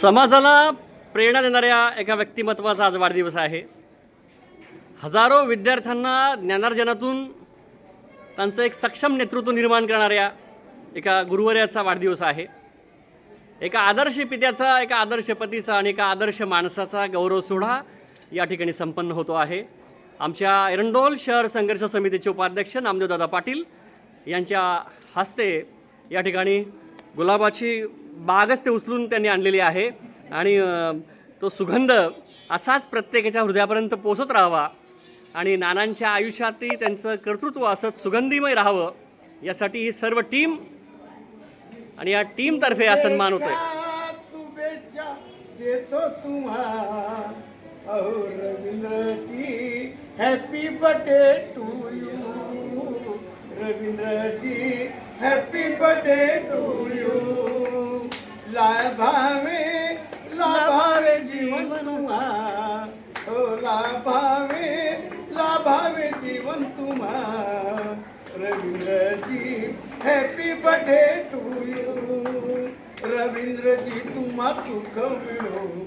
समाजाला प्रेरणा देणाऱ्या एका व्यक्तिमत्वाचा आज वाढदिवस आहे. हजारो विद्यार्थ्यांना ज्ञानार्जनातून त्यांचं एक सक्षम नेतृत्व निर्माण करणाऱ्या एका गुरुवर्याचा वाढदिवस आहे. एका आदर्श पित्याचा एका आदर्श पतीचा आणि एका आदर्श माणसाचा गौरव सोहळा या ठिकाणी संपन्न होतो आहे. आमच्या एरंडोल शहर संघर्ष समितीचे उपाध्यक्ष नामदेवदादा पाटील यांच्या हस्ते या ठिकाणी गुलाबाची बागच ते उचलून त्यांनी आणलेली आहे. आणि तो सुगंध असाच प्रत्येकाच्या हृदयापर्यंत पोचत राहावा. आणि नानांच्या आयुष्यातही त्यांचं कर्तृत्व असत सुगंधीमय राहावं यासाठी ही सर्व टीम आणि या टीमतर्फे हा सन्मान होतोय. Happy birthday to you Ravindraji happy birthday to you लाभावे लाभावे जीवन तुम्हा हो लाभावे लाभावे जीवन तुम्हा Ravindraji happy birthday to you Ravindraji तुम्हा सुख मिळो.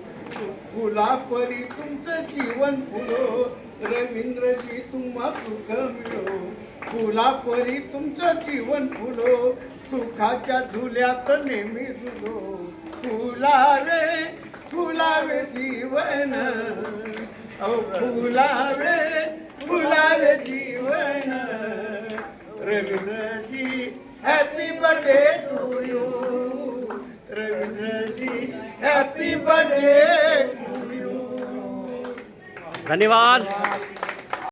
फुलापरी तुमचं जीवन फुलो. रवींद्रजी तुम्हा सुख मिळो. फुलापरी तुमचं जीवन फुलो. सुखाच्या झुल्यात नेहमी झुलो फुलावे फुलावे जीवन. औ फुलावे फुलावे जीवन. Ravindraji happy birthday to you Ravindraji happy birthday to you धन्यवाद.